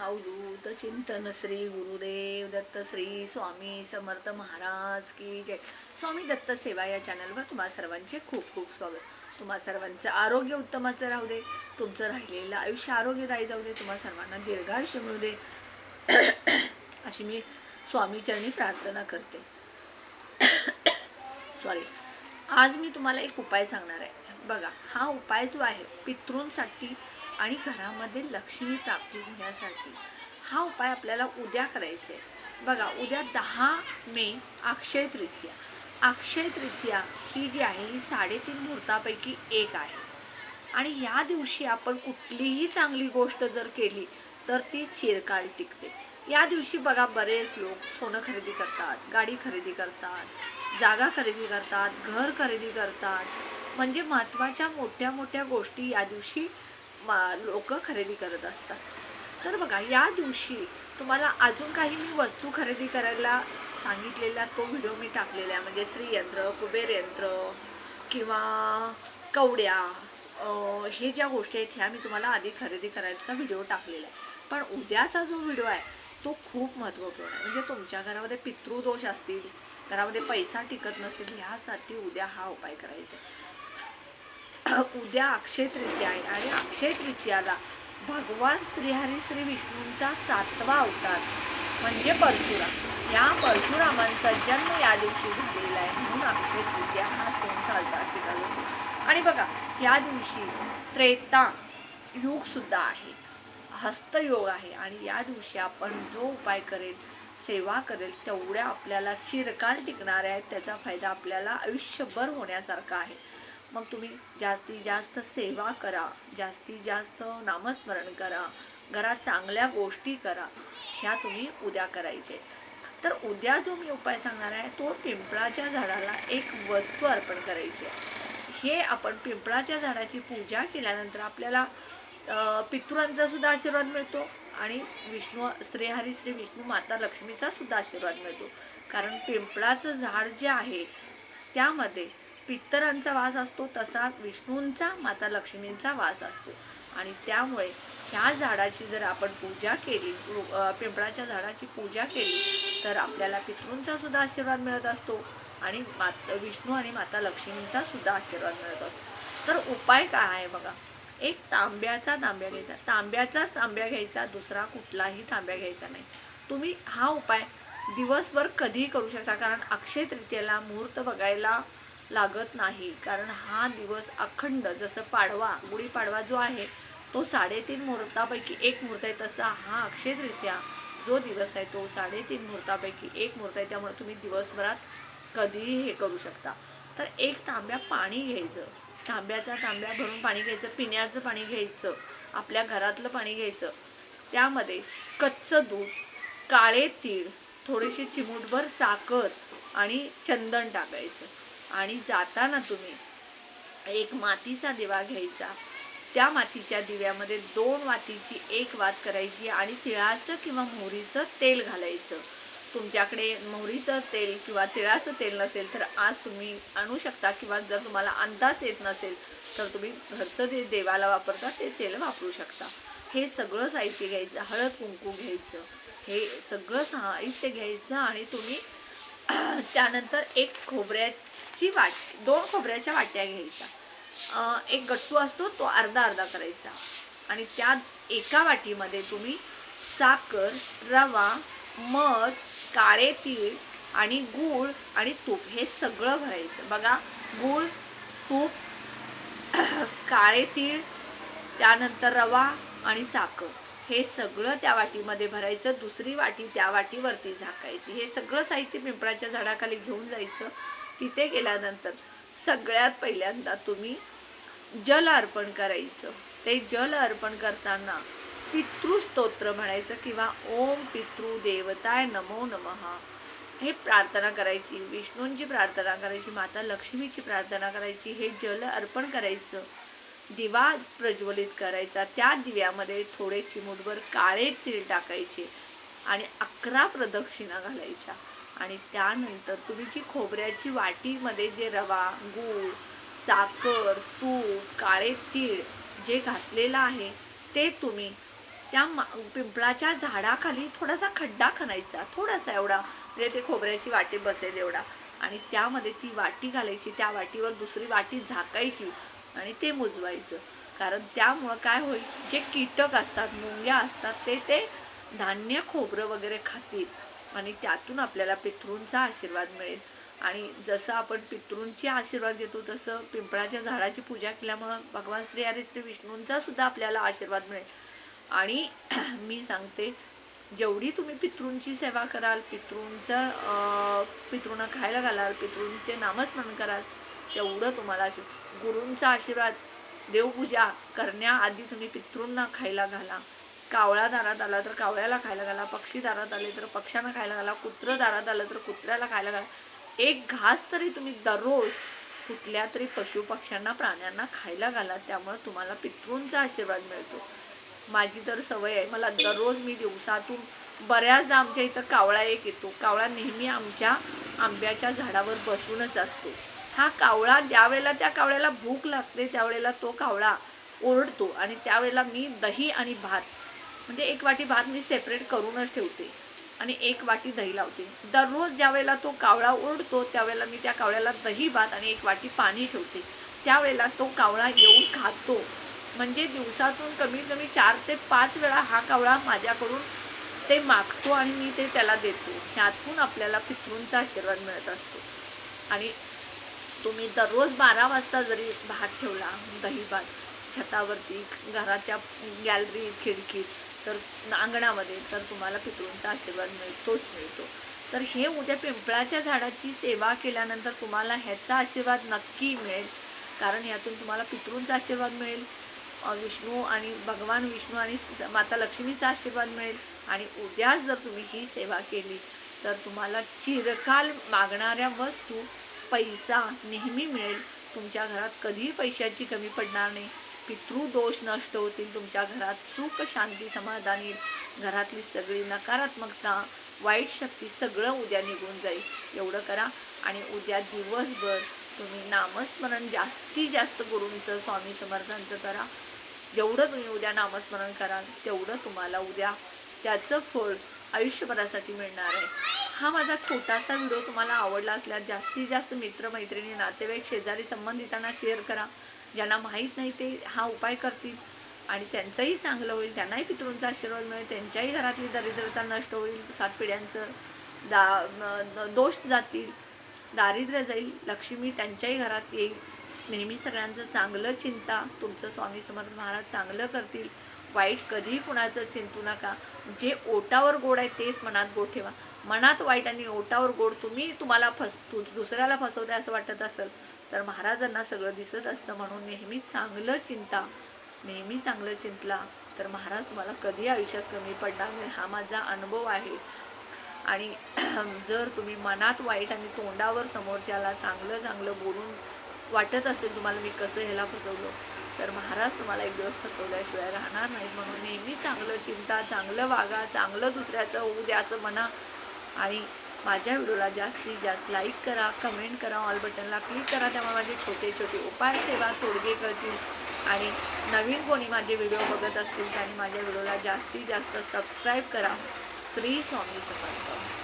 अवधूत चिंतन श्री गुरुदेव दत्त श्री स्वामी समर्थ महाराज की जय. स्वामी दत्त सेवा या चॅनलवर तुम्हा सर्वांचे खूप खूप स्वागत. तुम्हा सर्वांचं आरोग्य उत्तमाचं राहू दे तुमचं राहिलेलं आयुष्य आरोग्यदायी जाऊ दे तुम्हा सर्वांना दीर्घायुष्य मिळू दे. अशी मी स्वामीचरणी प्रार्थना करते. सॉरी आज मी तुम्हाला एक उपाय सांगणार आहे. बघा हा उपाय जो आहे पितृंसाठी आणि घरामध्ये लक्ष्मी प्राप्ती होण्यासाठी हा उपाय आपल्याला उद्या करायचा आहे बघा उद्या दहा मे अक्षय तृतीया अक्षय तृतीया ही जी आहे ही साडेतीन मुहूर्तापैकी एक आहे. आणि या दिवशी आपण कुठलीही चांगली गोष्ट जर केली तर ती चिरकाल टिकते. या दिवशी बघा बरेच लोक सोनं खरेदी करतात गाडी खरेदी करतात जागा खरेदी करतात घर खरेदी करतात. म्हणजे महत्त्वाच्या मोठ्या मोठ्या गोष्टी या दिवशी मा लोक खरेदी करत असतात. तर बघा या दिवशी तुम्हाला अजून काही मी वस्तू खरेदी करायला सांगितलेला तो व्हिडिओ मी टाकलेला आहे. म्हणजे श्रीयंत्र कुबेर यंत्र किंवा कवड्या हे ज्या गोष्टी आहेत ह्या मी तुम्हाला आधी खरेदी करायचा व्हिडिओ टाकलेला आहे. पण उद्याचा जो व्हिडिओ आहे तो खूप महत्त्वपूर्ण आहे. म्हणजे तुमच्या घरामध्ये पितृदोष असतील घरामध्ये पैसा टिकत नसेल ह्यासाठी उद्या हा उपाय करायचा आहे. उद्या अक्षय तृतीया आहे आणि अक्षय तृतीयाला भगवान श्रीहरी श्री विष्णूंचा सातवा अवतार म्हणजे परशुराम. या परशुरामांचा जन्म या दिवशी झालेला आहे म्हणून अक्षय तृतीया हा सण साजरा केला जातो. आणि बघा या दिवशी त्रेता युगसुद्धा आहे हस्तयोग आहे आणि या दिवशी आपण जो उपाय करेल सेवा करेल तेवढ्या आपल्याला चिरकाल टिकणाऱ्या आहेत त्याचा फायदा आपल्याला आयुष्यभर होण्यासारखा आहे. मग तुम्ही जास्तीत जास्त सेवा करा जास्तीत जास्त नामस्मरण करा घरात चांगल्या गोष्टी करा ह्या तुम्ही उद्या करायचे. तर उद्या जो मी उपाय सांगणार आहे तो पिंपळाच्या झाडाला एक वस्तू अर्पण करायची आहे. हे आपण पिंपळाच्या झाडाची पूजा केल्यानंतर आपल्याला पितृंचा सुद्धा आशीर्वाद मिळतो आणि विष्णू श्रीहरी श्री विष्णू माता लक्ष्मीचा सुद्धा आशीर्वाद मिळतो. कारण पिंपळाचं झाड जे आहे त्यामध्ये पितरांचा वास असतो तसा विष्णूंचा माता लक्ष्मींचा वास असतो. आणि त्यामुळे ह्या झाडाची जर आपण पूजा केली पिंपळाच्या झाडाची पूजा केली तर आपल्याला पितृंचा सुद्धा आशीर्वाद मिळत असतो आणि मात विष्णू आणि माता लक्ष्मींचा सुद्धा आशीर्वाद मिळत असतो. तर उपाय काय आहे बघा? एक तांब्याचा तांब्या घ्यायचा. तांब्याचाच तांब्या घ्यायचा दुसरा कुठलाही तांब्या घ्यायचा नाही. तुम्ही हा उपाय दिवसभर कधीही करू शकता. कारण अक्षय तृतीयेला मुहूर्त बघायला लागत नाही. कारण हा दिवस अखंड जसं पाडवा गुढीपाडवा जो आहे तो साडेतीन मुहूर्तापैकी एक मुहूर्त आहे तसा हा अक्षयतरित्या जो दिवस आहे तो साडेतीन मुहूर्तापैकी एक मुहूर्त आहे. त्यामुळे तुम्ही दिवसभरात कधीही हे करू शकता. तर एक तांब्या पाणी घ्यायचं. तांब्याचा तांब्या भरून पाणी घ्यायचं पिण्याचं पाणी घ्यायचं आपल्या घरातलं पाणी घ्यायचं. त्यामध्ये कच्चं दूध काळे तीळ थोडीशी चिमूटभर साखर आणि चंदन टाकायचं. आणि जाताना तुम्ही एक मातीचा दिवा घ्यायचा. त्या मातीच्या दिव्यामध्ये दोन वातीची एक वात करायची आणि तिळाचं किंवा मोहरीचं तेल घालायचं. तुमच्याकडे मोहरीचं तेल किंवा तिळाचं तेल नसेल तर आज तुम्ही आणू शकता किंवा जर तुम्हाला अंदाज येत नसेल तर तुम्ही घरचं जे देवाला वापरता ते तेल वापरू शकता. हे सगळं साहित्य घ्यायचं हळद कुंकू घ्यायचं. हे सगळं साहित्य घ्यायचं आणि तुम्ही त्यानंतर एक खोबऱ्या खोबऱ्याची वाट दोन खोबऱ्याच्या वाट्या घ्यायच्या. एक गट्टू असतो तो अर्धा अर्धा करायचा. आणि त्या एका वाटीमध्ये तुम्ही साखर रवा मध काळे तीळ आणि गूळ आणि तूप हे सगळं भरायचं. बघा गूळ तूप काळे तीळ त्यानंतर रवा आणि साखर. हे सगळं त्या वाटीमध्ये भरायचं. दुसरी वाटी त्या वाटीवरती झाकायची. हे सगळं साहित्य पिंपळाच्या झाडाखाली घेऊन जायचं. तिथे गेल्यानंतर सगळ्यात पहिल्यांदा तुम्ही जल अर्पण करायचं. ते जल अर्पण करताना पितृस्तोत्र म्हणायचं किंवा ओम पितृ देवताय नमो नमः. हे प्रार्थना करायची विष्णूंची प्रार्थना करायची माता लक्ष्मीची प्रार्थना करायची हे जल अर्पण करायचं. दिवा प्रज्वलित करायचा. त्या दिव्यामध्ये थोडे चिमूटभर काळे तीळ टाकायचे आणि अकरा प्रदक्षिणा घालायच्या. आणि त्यानंतर तुम्ही जी खोबऱ्याची वाटीमध्ये जे रवा गूळ साखर तूप काळे तीळ जे घातलेलं आहे ते तुम्ही त्या मा पिंपळाच्या झाडाखाली थोडासा खड्डा खणायचा थोडासा एवढा म्हणजे ते खोबऱ्याची वाटी बसेल एवढा. आणि त्यामध्ये ती वाटी घालायची त्या वाटीवर दुसरी वाटी झाकायची आणि ते मुजवायचं. कारण त्यामुळं काय होईल जे कीटक असतात मुंग्या असतात ते ते धान्य खोबरं वगैरे खातील. आणि त्यातून आपल्याला पितृंचा आशीर्वाद मिळेल. आणि जसं आपण पितृंची आशीर्वाद घेतो तसं पिंपळाच्या झाडाची पूजा केल्यामुळं भगवान श्री हरी श्री विष्णूंचा सुद्धा आपल्याला आशीर्वाद मिळेल. आणि मी सांगते जेवढी तुम्ही पितृंची सेवा कराल पितृंचं पितृंना खायला घालाल पितृंचे नामस्मरण कराल तेवढं तुम्हाला आशीर्वाद गुरूंचा आशीर्वाद देवपूजा करण्याआधी तुम्ही पितृंना खायला घाला. कावळा दारात आला तर कावळ्याला खायला घाला पक्षी दारात आले तर पक्ष्यांना खायला घाला कुत्रं दारात आलं तर कुत्र्याला खायला घाला. एक घास तरी तुम्ही दररोज कुठल्या तरी पशु पक्ष्यांना प्राण्यांना खायला घाला त्यामुळे तुम्हाला पितृंचा आशीर्वाद मिळतो. माझी तर सवय आहे मला दररोज मी दिवसातून बऱ्याचदा आमच्या इथं कावळा एक येतो. कावळा नेहमी आमच्या आंब्याच्या झाडावर बसूनच असतो. हा कावळा ज्यावेळेला त्या कावळ्याला भूक लागते त्यावेळेला तो कावळा ओरडतो आणि त्यावेळेला मी दही आणि भात म्हणजे एक वाटी भात मी सेपरेट करूनच ठेवते आणि एक वाटी दही लावते. दररोज ज्यावेळेला तो कावळा ओढतो त्यावेळेला मी त्या कावळ्याला दही भात आणि एक वाटी पाणी ठेवते. त्यावेळेला तो कावळा येऊन खातो. म्हणजे दिवसातून कमीत कमी चार ते पाच वेळा हा कावळा माझ्याकडून ते मागतो आणि मी ते त्याला देतो. ह्यातून आपल्याला पितृंचा आशीर्वाद मिळत असतो. आणि तुम्ही दररोज बारा वाजता जरी भात ठेवला दही भात छतावरती घराच्या गॅलरी खिडकीत तर अंगणामध्ये तर तुम्हाला पितृंचा आशीर्वाद मिळतोच मिळतो. तर हे उद्या पिंपळाच्या झाडाची सेवा केल्यानंतर तुम्हाला ह्याचा आशीर्वाद नक्की मिळेल. कारण यातून तुम्हाला पितृंचा आशीर्वाद मिळेल विष्णू आणि भगवान विष्णू आणि माता लक्ष्मीचा आशीर्वाद मिळेल. आणि उद्या जर तुम्ही ही सेवा केली तर तुम्हाला चिरकाल मागणाऱ्या वस्तू पैसा नेहमी मिळेल. तुमच्या घरात कधीही पैशाची कमी पडणार नाही. पितृदोष नष्ट होतील तुमच्या घरात सुख शांती समाधान येईल. घरातली सगळी नकारात्मकता वाईट शक्ती सगळं उद्या निघून जाईल. एवढं करा आणि उद्या दिवसभर तुम्ही नामस्मरण जास्तीत जास्त गुरूंचं स्वामी समर्थांचं करा. जेवढं तुम्ही उद्या नामस्मरण कराल तेवढं तुम्हाला उद्या त्याचं फळ आयुष्यभरासाठी मिळणार आहे. हा माझा छोटासा व्हिडिओ तुम्हाला आवडला असल्यास जास्तीत जास्त मित्रमैत्रिणी नातेवाईक शेजारी संबंधितांना शेअर करा. ज्यांना माहीत नाही ते हा उपाय करतील. आणि त्यांचंही चांगलं होईल त्यांनाही पितृंचा आशीर्वाद मिळेल त्यांच्याही घरातली दरिद्रता नष्ट होईल सात पिढ्यांचं दा दोष जातील. दारिद्र्य जाईल लक्ष्मी त्यांच्याही घरात येईल. नेहमी सगळ्यांचं चांगलं चिंता तुमचं स्वामी समर्थ महाराज चांगलं करतील. वाईट कधीही कुणाचं चिंतू नका. जे ओटावर गोड आहे तेच मनात गोड ठेवा. मनात वाईट आणि ओटावर गोड तुम्ही तुम्हाला फस तु दुसऱ्याला फसवताय असं वाटत असेल तर महाराजांना सगळं दिसत असतं म्हणून नेहमी चांगलं चिंता नेहमी चांगलं चिंतला. तर महाराज तुम्हाला कधी आयुष्यात कमी पडणार नाही हा माझा अनुभव आहे. आणि जर तुम्ही मनात वाईट आणि तोंडावर समोरच्याला चांगलं चांगलं बोलून वाटत असेल तुम्हाला मी कसं ह्याला फसवलं तर महाराज तुम्हाला एक दिवस फसवल्याशिवाय राहणार नाही म्हणून नेहमी चांगलं चिंता चांगलं वागा चांगलं दुसऱ्याचं होऊ द्या असं म्हणा. आणि माझ्या व्हिडिओला जास्तीत जास्त लाईक करा कमेंट करा ऑल बटनला क्लिक करा. त्यामुळे माझे छोटे छोटे उपाय सेवा तोडगे करतील. आणि नवीन कोणी माझे व्हिडिओ बघत असतील त्यांनी माझ्या व्हिडिओला जास्तीत जास्त सबस्क्राईब करा. श्री स्वामी समर्थ.